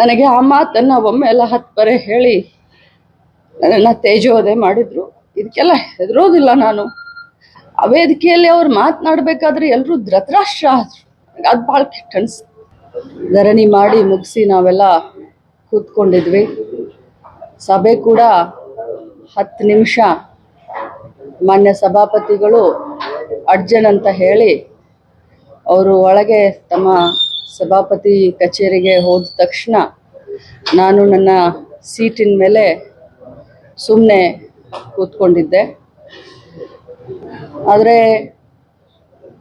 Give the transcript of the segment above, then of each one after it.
ನನಗೆ ಆ ಮಾತನ್ನು ಒಮ್ಮೆ ಎಲ್ಲ ಹತ್ತು ಬರೆ ಹೇಳಿ ನನ್ನನ್ನು ತೇಜೋದೆ ಮಾಡಿದ್ರು. ಇದಕ್ಕೆಲ್ಲ ಹೆದರೋದಿಲ್ಲ ನಾನು. ಆ ವೇದಿಕೆಯಲ್ಲಿ ಅವ್ರು ಮಾತನಾಡಬೇಕಾದ್ರೆ ಎಲ್ಲರೂ ಧೃತರಾಷ್ಟ್ರ ಅದು ಭಾಳ ಕೆಟ್ಟ ಧರಣಿ ಮಾಡಿ ಮುಗಿಸಿ ನಾವೆಲ್ಲ ಕೂತ್ಕೊಂಡಿದ್ವಿ. ಸಭೆ ಕೂಡ ಹತ್ತು ನಿಮಿಷ. ಮಾನ್ಯ ಸಭಾಪತಿಗಳು ಅಡ್ಜನ್ ಅಂತ ಹೇಳಿ ಅವರು ಒಳಗೆ ತಮ್ಮ ಸಭಾಪತಿ ಕಚೇರಿಗೆ ಹೋದ ತಕ್ಷಣ ನಾನು ನನ್ನ ಸೀಟಿನ ಮೇಲೆ ಸುಮ್ಮನೆ ಕೂತ್ಕೊಂಡಿದ್ದೆ. ಆದರೆ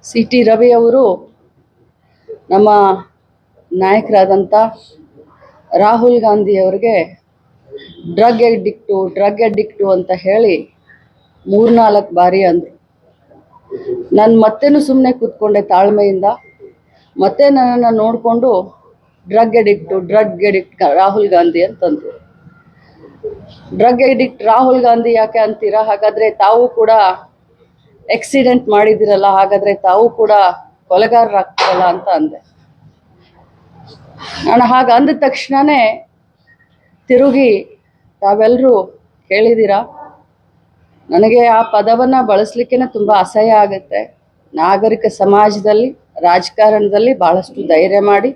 ಸಿ ಟಿ ರವಿ ಅವರು ನಮ್ಮ ನಾಯಕರಾದಂಥ ರಾಹುಲ್ ಗಾಂಧಿ ಅವರಿಗೆ ಡ್ರಗ್ ಎಡಿಕ್ಟು ಡ್ರಗ್ ಎಡಿಕ್ಟು ಅಂತ ಹೇಳಿ ಮೂರ್ನಾಲ್ಕು ಬಾರಿ ಅಂದರು. ನಾನು ಮತ್ತೇನು ಸುಮ್ಮನೆ ಕೂತ್ಕೊಂಡೆ ತಾಳ್ಮೆಯಿಂದ. ಮತ್ತೆ ನನ್ನನ್ನು ನೋಡಿಕೊಂಡು drug addict drug addict Rahul Gandhi ಅಂತಂದರು. ಡ್ರಗ್ ಎಡಿಕ್ಟ್ ರಾಹುಲ್ ಗಾಂಧಿ ಯಾಕೆ ಅಂತೀರಾ? ಹಾಗಾದರೆ ತಾವು ಕೂಡ ಆಕ್ಸಿಡೆಂಟ್ ಮಾಡಿದಿರಲ್ಲ ಹಾಗಾದರೆ ತಾವು ಕೂಡ ಕೊಲೆಗಾರರಾಗ್ತಾರಲ್ಲ ಅಂತ ಅಂದೆ. ನಾನು ಹಾಗೆ ಅಂದ ತಕ್ಷಣವೇ ತಿರುಗಿ ತಾವೆಲ್ಲರೂ ಕೇಳಿದ್ದೀರಾ? ನನಗೆ ಆ ಪದವನ್ನು ಬಳಸಲಿಕ್ಕೆ ತುಂಬ ಅಸಹ್ಯ ಆಗುತ್ತೆ. ನಾಗರಿಕ ಸಮಾಜದಲ್ಲಿ ರಾಜಕಾರಣದಲ್ಲಿ ಭಾಳಷ್ಟು ಧೈರ್ಯ ಮಾಡಿ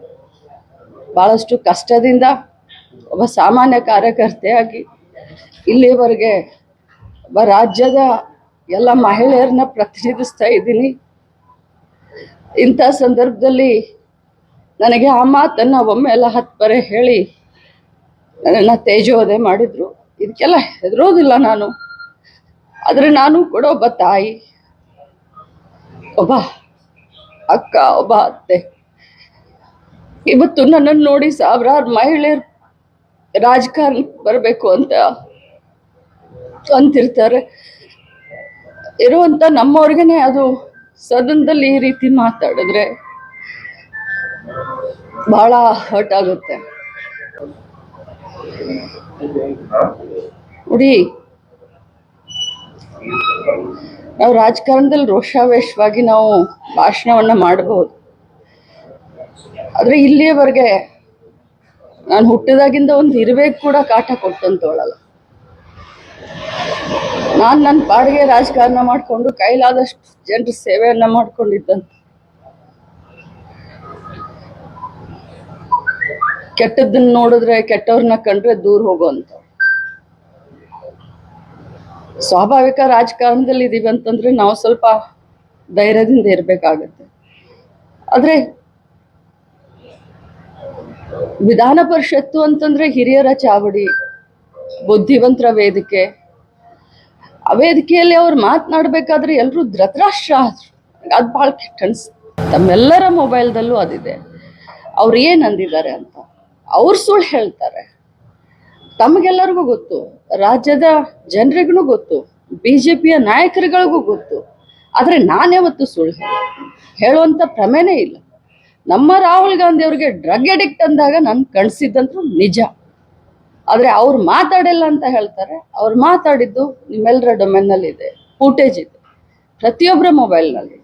ಭಾಳಷ್ಟು ಕಷ್ಟದಿಂದ ಒಬ್ಬ ಸಾಮಾನ್ಯ ಕಾರ್ಯಕರ್ತೆಯಾಗಿ ಇಲ್ಲಿವರೆಗೆ ಒಬ್ಬ ರಾಜ್ಯದ ಎಲ್ಲ ಮಹಿಳೆಯರನ್ನ ಪ್ರತಿನಿಧಿಸ್ತಾ ಇದ್ದೀನಿ. ಇಂಥ ಸಂದರ್ಭದಲ್ಲಿ ನನಗೆ ಆ ಮಾತನ್ನು ಒಮ್ಮೆ ಎಲ್ಲ ಹತ್ತು ಬರೆ ಹೇಳಿ ನನ್ನನ್ನು ತೇಜೋದೆ ಮಾಡಿದರು. ಇದಕ್ಕೆಲ್ಲ ಹೆದರೋದಿಲ್ಲ ನಾನು. ಆದರೆ ನಾನು ಕೂಡ ಒಬ್ಬ ತಾಯಿ, ಒಬ್ಬ ಅಕ್ಕ ಒಬ್ಬ ಅತ್ತೆ. ಇವತ್ತು ನನ್ನನ್ನು ನೋಡಿ ಸಾವಿರಾರು ಮಹಿಳೆಯರು ರಾಜಕಾರಣ ಬರಬೇಕು ಅಂತ ಅಂತಿರ್ತಾರೆ. ಇರುವಂತ ನಮ್ಮವ್ರಿಗೇನೆ ಅದು ಸದನದಲ್ಲಿ ಈ ರೀತಿ ಮಾತಾಡಿದ್ರೆ ಬಹಳ ಹರ್ಟ್ ಆಗುತ್ತೆ. ನೋಡಿ ನಾವು ರಾಜಕಾರಣದಲ್ಲಿ ರೋಷಾವೇಶವಾಗಿ ನಾವು ಭಾಷಣವನ್ನು ಮಾಡಬಹುದು ಆದರೆ ಇಲ್ಲಿಯವರೆಗೆ ನಾನು ಹುಟ್ಟಿದಾಗಿಂದ ಒಂದು ಇರುವೆಗೆ ಕೂಡ ಕಾಟ ಕೊಟ್ಟಂತವಳಲ್ಲ. ನಾನು ನನ್ನ ಪಾಡಿಗೆ ರಾಜಕಾರಣ ಮಾಡಿಕೊಂಡು ಕೈಲಾದಷ್ಟು ಜನರ ಸೇವೆಯನ್ನು ಮಾಡ್ಕೊಂಡಿದ್ದಂತ. ಕೆಟ್ಟದ್ದನ್ನ ನೋಡಿದ್ರೆ, ಕೆಟ್ಟವ್ರನ್ನ ಕಂಡ್ರೆ ದೂರ ಹೋಗುವಂತ ಸ್ವಾಭಾವಿಕ ರಾಜಕಾರಣದಲ್ಲಿ ಇದೀವಿ ಅಂತಂದ್ರೆ ನಾವು ಸ್ವಲ್ಪ ಧೈರ್ಯದಿಂದ ಇರಬೇಕಾಗತ್ತೆ. ಆದರೆ ವಿಧಾನ ಪರಿಷತ್ತು ಅಂತಂದ್ರೆ ಹಿರಿಯರ ಚಾವಡಿ, ಬುದ್ಧಿವಂತರ ವೇದಿಕೆ. ಆ ವೇದಿಕೆಯಲ್ಲಿ ಅವ್ರು ಮಾತನಾಡಬೇಕಾದ್ರೆ ಎಲ್ಲರೂ ಧೃತರಾಷ್ಟ್ರ ಅದು ಭಾಳ ಕೆಟ್ಟ ಅನ್ಸ್ತು ತಮ್ಮೆಲ್ಲರ ಮೊಬೈಲ್ದಲ್ಲೂ ಅದಿದೆ. ಅವ್ರು ಏನು ಅಂದಿದ್ದಾರೆ ಅಂತ. ಅವ್ರು ಸುಳ್ಳು ಹೇಳ್ತಾರೆ. ತಮಗೆಲ್ಲರಿಗೂ ಗೊತ್ತು, ರಾಜ್ಯದ ಜನರಿಗೂ ಗೊತ್ತು ಬಿ ಜೆ ಪಿಯ ನಾಯಕರುಗಳಿಗೂ ಗೊತ್ತು. ಆದರೆ ಅವತ್ತು ಸುಳ್ಳು ಹೇಳ ಹೇಳುವಂಥ ಪ್ರಮೇನೇ ಇಲ್ಲ. ನಮ್ಮ ರಾಹುಲ್ ಗಾಂಧಿ ಅವರಿಗೆ ಡ್ರಗ್ ಅಡಿಕ್ಟ್ ಅಂದಾಗ ನಾನು ಕಣಿಸಿದ್ದಂತೂ ನಿಜ. ಆದರೆ ಅವ್ರು ಮಾತಾಡಿಲ್ಲ ಅಂತ ಹೇಳ್ತಾರೆ. ಅವ್ರು ಮಾತಾಡಿದ್ದು ನಿಮ್ಮೆಲ್ಲರ ಡೊಮೆನ್ನಲ್ಲಿ ಇದೆ ಫೂಟೇಜ್ ಇದೆ. ಪ್ರತಿಯೊಬ್ಬರ ಮೊಬೈಲ್ನಲ್ಲಿ